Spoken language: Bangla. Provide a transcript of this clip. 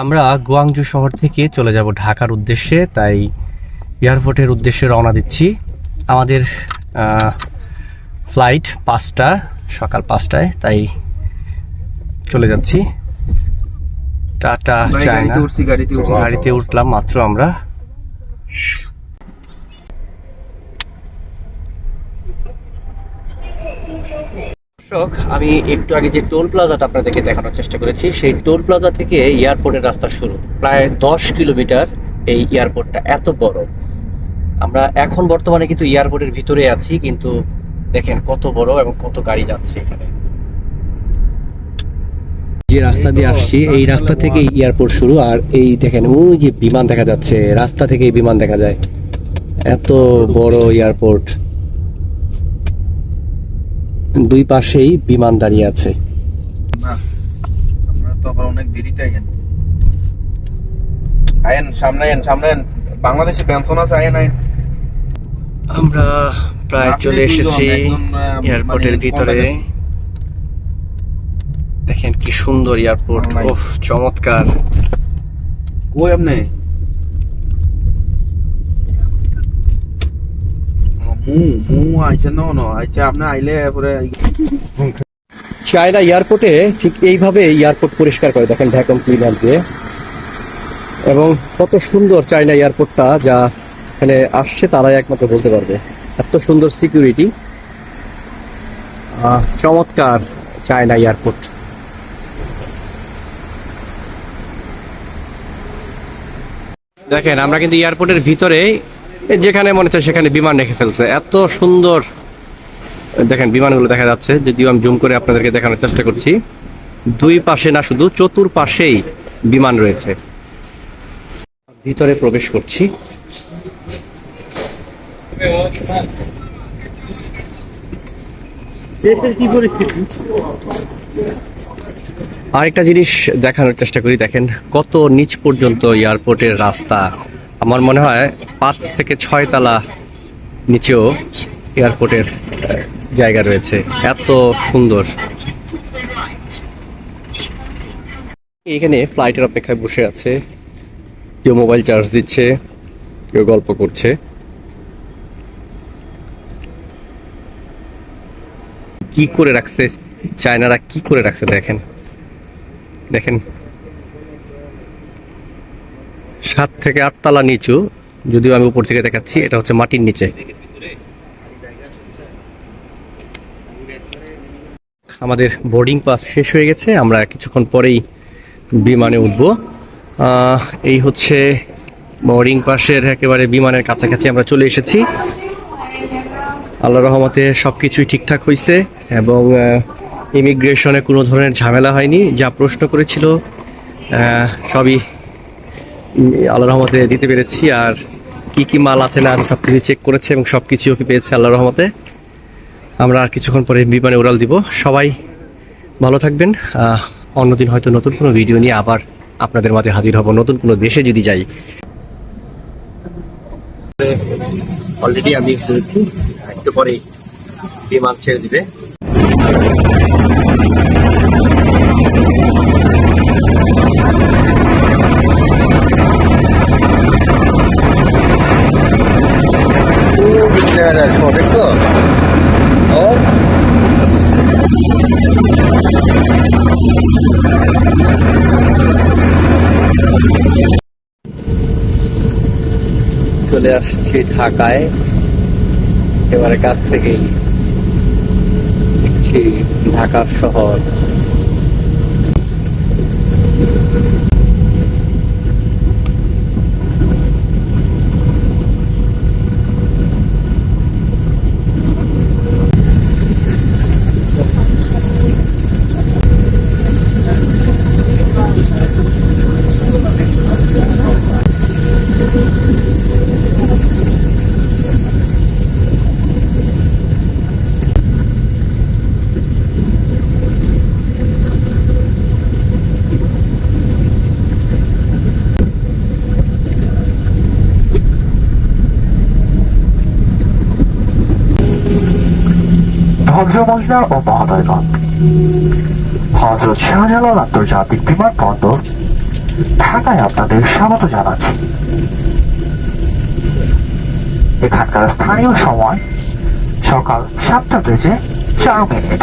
আমরা গুয়াংজু শহর থেকে চলে যাব ঢাকার উদ্দেশ্যে তাই এয়ারপোর্টের উদ্দেশ্যে রওনা দিচ্ছি। আমাদের ফ্লাইট পাঁচটা সকাল পাঁচটায় তাই চলে যাচ্ছি। টাটা চায়না। গাড়িতে উঠলাম মাত্র আমরা। দর্শক, আমি একটু আগে যে টোল প্লাজাটা আপনাদেরকে দেখানোর চেষ্টা করেছি, সেই টোল প্লাজা থেকে এয়ারপোর্টের রাস্তা শুরু। প্রায় দশ কিলোমিটার এই এয়ারপোর্টটা এত বড়। আমরা এখন বর্তমানে কিন্তু এয়ারপোর্টের ভিতরে আছি, কিন্তু দেখেন কত বড় এবং কত গাড়ি যাচ্ছে এখানে। যে রাস্তা দিয়ে আসছি, এই রাস্তা থেকে এয়ারপোর্ট শুরু, আর এই দেখেন, ওই যে বিমান দেখা যাচ্ছে, রাস্তা থেকে বিমান দেখা যায়। এত বড় এয়ারপোর্ট। দুই পাশেই বিমান দাঁড়িয়ে আছে। না আমরা তো আবার অনেক দেরিতে আইয়েন। আয়েন সামনে আয়েন সামনে আয়েন বাংলাদেশে পেনশন আছে আয়েন আমরা প্রায় চলে এসেছি এয়ারপোর্টের মানে ভিতরে। দেখেন কি সুন্দর এয়ারপোর্ট। ওহ চমৎকার। কই আপনি মু মু আইছে ন ন আইছে আপনি আইলে পরে চায়না এয়ারপোর্টে ঠিক এইভাবে এয়ারপোর্ট পরিষ্কার করে দেখেন ভ্যাকুয়াম ক্লিনার দিয়ে। এবং কত সুন্দর চায়না এয়ারপোর্টটা যা এখানে আসছে তারাই একমাত্র বলতে পারবে। এত সুন্দর সিকিউরিটি। চমৎকার চায়না এয়ারপোর্ট। দেখেন আমরা কিন্তু এয়ারপোর্টের ভিতরে যেখানে মনে হচ্ছে সেখানে বিমান রেখে ফেলছে। এত সুন্দর দেখেন বিমানগুলো দেখা যাচ্ছে। যদিও আমি জুম করে আপনাদেরকে দেখানোর চেষ্টা করছি। দুই পাশে না শুধু চতুর্পাশেই বিমান রয়েছে। ভিতরে প্রবেশ করছি। আরেকটা জিনিস দেখানোর চেষ্টা করি দেখেন কত নিচ পর্যন্ত এয়ারপোর্টের রাস্তা। আমার মনে হয় পাঁচ থেকে ছয় তালা নিচেও এয়ারপোর্টের জায়গা রয়েছে। এত সুন্দর। এখানে ফ্লাইটের অপেক্ষায় বসে আছে। কেউ মোবাইল চার্জ দিচ্ছে, কেউ গল্প করছে। কি করে রাখছে? চায়নারা কি করে রাখছে? দেখেন। দেখেন। সাত থেকে আট তলা নিচু, যদিও আমি উপর থেকে দেখাচ্ছি, এটা হচ্ছে মাটির নিচে। আমাদের বোর্ডিং পাস শেষ হয়ে গেছে, আমরা কিছুক্ষণ পরেই বিমানে উঠব। এই হচ্ছে বোর্ডিং পাসের একেবারে বিমানের কাছাকাছি আমরা চলে এসেছি। আল্লাহ রহমতে সব কিছুই ঠিকঠাক হয়েছে এবং ইমিগ্রেশনে কোনো ধরনের ঝামেলা হয়নি, যা প্রশ্ন করেছিল সবই আল্লাহ রহমতে দিতে পেরেছি আর কি কি মাল আছে না সব কিছু চেক করেছে এবং সব কিছু ওকে পেয়েছে আল্লাহ রহমতে। আমরা আর কিছুক্ষণ পরে বিমানে উড়াল দিব। সবাই ভালো থাকবেন। অন্যদিন হয়তো নতুন কোনো ভিডিও নিয়ে আবার আপনাদের মাঝে হাজির হব। নতুন কোনো দেশে যদি যাই। অলরেডি আমি একটু পরেই বিমান ছেড়ে দিবে। চলে আসছি ঢাকায়। এবারে কাছ থেকে দেখছি ঢাকার শহর। ভদ্রমহিলা ও মহোদয়গণ হজরত শাহজালাল আন্তর্জাতিক বিমানবন্দর ঢাকায় আপনাদের স্বাগত জানাচ্ছি। এখানকার স্থানীয় সময় সকাল সাতটা বেজে চার মিনিট।